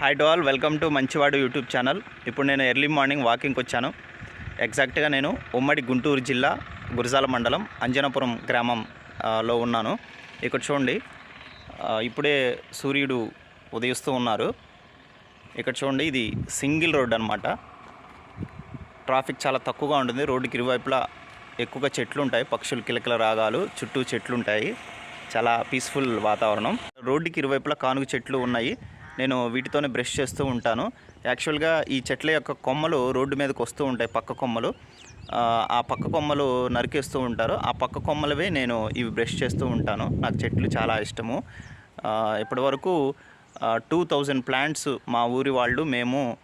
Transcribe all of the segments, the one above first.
Hi to all welcome to మంచివాడు YouTube channel ఇప్పుడు నేను ఎర్లీ మార్నింగ్ వాకింగ్కి వచ్చాను. ఎగ్జాక్ట్గా నేను ఉమ్మడి గుంటూరు జిల్లా గురజాల మండలం అంజనాపురం గ్రామంలో ఉన్నాను. ఇక్కడ చూడండి ఇప్పుడే సూర్యుడు ఉదయిస్తూ ఉన్నారు. ఇక్కడ చూడండి ఇది సింగిల్ రోడ్ అనమాట ట్రాఫిక్ చాలా తక్కువగా ఉంటుంది. రోడ్డుకి ఇరువైపులా ఎక్కువగా చెట్లు ఉంటాయి. పక్షులు కిలకిల రాగాలు చుట్టూ చెట్లు ఉంటాయి. చాలా పీస్ఫుల్ వాతావరణం. రోడ్డుకి ఇరువైపులా కానుగ చెట్లు ఉన్నాయి. నేను వీటితోనే బ్రష్ చేస్తూ ఉంటాను. యాక్చువల్గా ఈ చెట్ల యొక్క కొమ్మలు రోడ్డు మీదకి వస్తూ ఉంటాయి పక్క కొమ్మలు. ఆ, పక్క కొమ్మలు నరికేస్తూ ఉంటారు. ఆ పక్క కొమ్మలవే నేను ఇవి బ్రష్ చేస్తూ ఉంటాను. నాకు చెట్లు చాలా ఇష్టము. ఇప్పటివరకు టూ థౌజండ్ ప్లాంట్స్ మా ఊరి వాళ్ళు మేము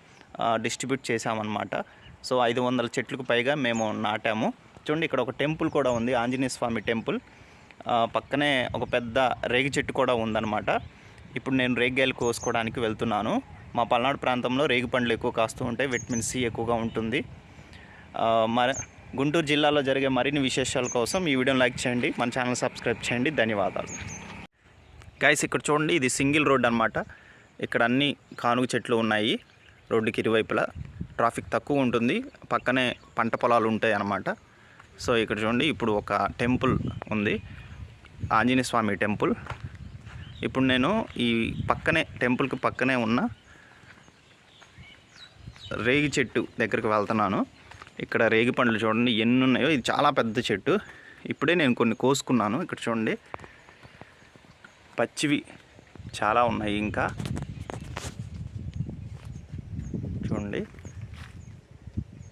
డిస్ట్రిబ్యూట్ చేశామన్నమాట. సో ఐదు వందల చెట్లకు పైగా మేము నాటాము. చూడండి ఇక్కడ ఒక టెంపుల్ కూడా ఉంది ఆంజనేయ స్వామి టెంపుల్. పక్కనే ఒక పెద్ద రేగి చెట్టు కూడా ఉందన్నమాట. ఇప్పుడు నేను రేగ్గాయలు కోసుకోవడానికి వెళ్తున్నాను. మా పల్నాడు ప్రాంతంలో రేగి పండ్లు ఎక్కువ కాస్తూ ఉంటాయి. విటమిన్ సి ఎక్కువగా ఉంటుంది. మరి గుంటూరు జిల్లాలో జరిగే మరిన్ని విశేషాల కోసం ఈ వీడియోని లైక్ చేయండి. మన ఛానల్ సబ్స్క్రైబ్ చేయండి. ధన్యవాదాలు. గైస్ ఇక్కడ చూడండి ఇది సింగిల్ రోడ్ అనమాట ఇక్కడ అన్ని కానుగ చెట్లు ఉన్నాయి. రోడ్డుకి ఇరువైపులా ట్రాఫిక్ తక్కువ ఉంటుంది. పక్కనే పంట పొలాలు ఉంటాయి అన్నమాట. సో ఇక్కడ చూడండి ఇప్పుడు ఒక టెంపుల్ ఉంది. ఆంజనేయ స్వామి టెంపుల్. ఇప్పుడు నేను ఈ పక్కనే టెంపుల్కి పక్కనే ఉన్న రేగి చెట్టు దగ్గరికి వెళ్తున్నాను. ఇక్కడ రేగి పండ్లు చూడండి ఎన్ని ఉన్నాయో ఇది చాలా పెద్ద చెట్టు. ఇప్పుడే నేను కొన్ని కోసుకున్నాను ఇక్కడ చూడండి. పచ్చివి చాలా ఉన్నాయి ఇంకా. చూడండి.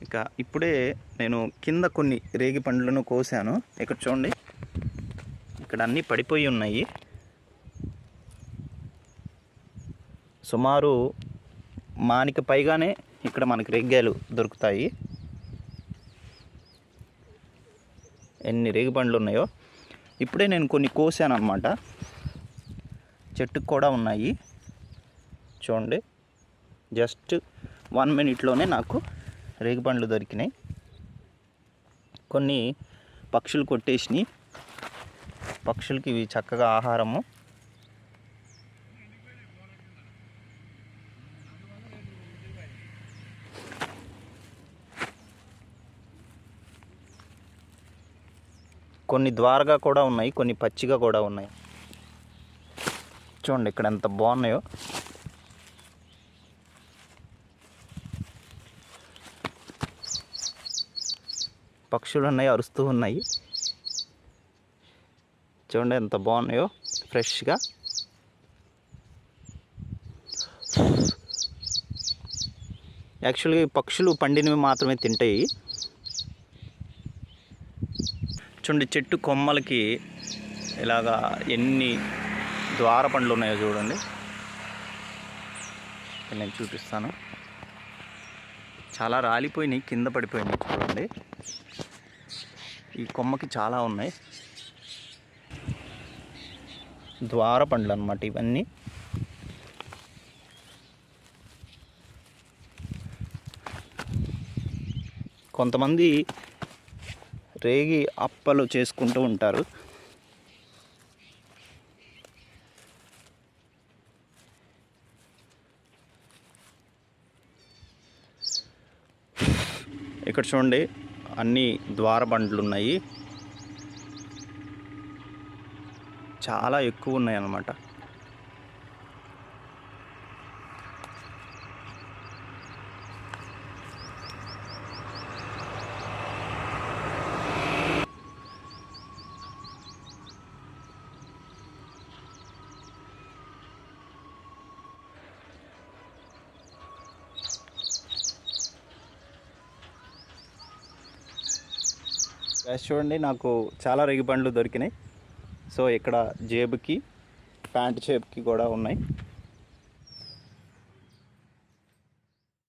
ఇక ఇప్పుడే నేను కింద కొన్ని రేగి పండ్లను కోసాను. ఇక్కడ చూడండి. ఇక్కడ అన్నీ పడిపోయి ఉన్నాయి. సుమారు మానికి పైగానే ఇక్కడ మనకి రేగ్గాయలు దొరుకుతాయి. ఎన్ని రేగి పండ్లు ఉన్నాయో. ఇప్పుడే నేను కొన్ని కోసాను అనమాట చెట్టుకు కూడా ఉన్నాయి. చూడండి. జస్ట్ వన్ మినిట్లోనే నాకు రేగి పండ్లు దొరికినాయి. కొన్ని పక్షులు కొట్టేసినాయి. పక్షులకి ఇవి చక్కగా ఆహారము. కొన్ని ద్వారగా కూడా ఉన్నాయి కొన్ని పచ్చిగా కూడా ఉన్నాయి. చూడండి ఇక్కడ ఎంత బాగున్నాయో. పక్షులు ఉన్నాయి అరుస్తూ ఉన్నాయి. చూడండి ఎంత బాగున్నాయో ఫ్రెష్గా. యాక్చువల్గా ఈ పక్షులు పండినవి మాత్రమే తింటాయి. చూడండి చెట్టు కొమ్మలకి ఇలాగా ఎన్ని ద్వార పండ్లు ఉన్నాయో చూడండి. నేను చూపిస్తాను. చాలా రాలిపోయినాయి కింద పడిపోయినాయి చూడండి. ఈ కొమ్మకి చాలా ఉన్నాయి. ద్వార పండ్లు అనమాట ఇవన్నీ. కొంతమంది రేగి అప్పలు చేసుకుంటూ ఉంటారు. ఇక్కడ చూడండి అన్ని ద్వార బండ్లు ఉన్నాయి చాలా ఎక్కువ ఉన్నాయి అన్నమాట గ్యాస్ చూడండి నాకు చాలా రేగి పండ్లు దొరికినాయి. సో ఇక్కడ జేబుకి ప్యాంట్ షేప్కి కూడా ఉన్నాయి.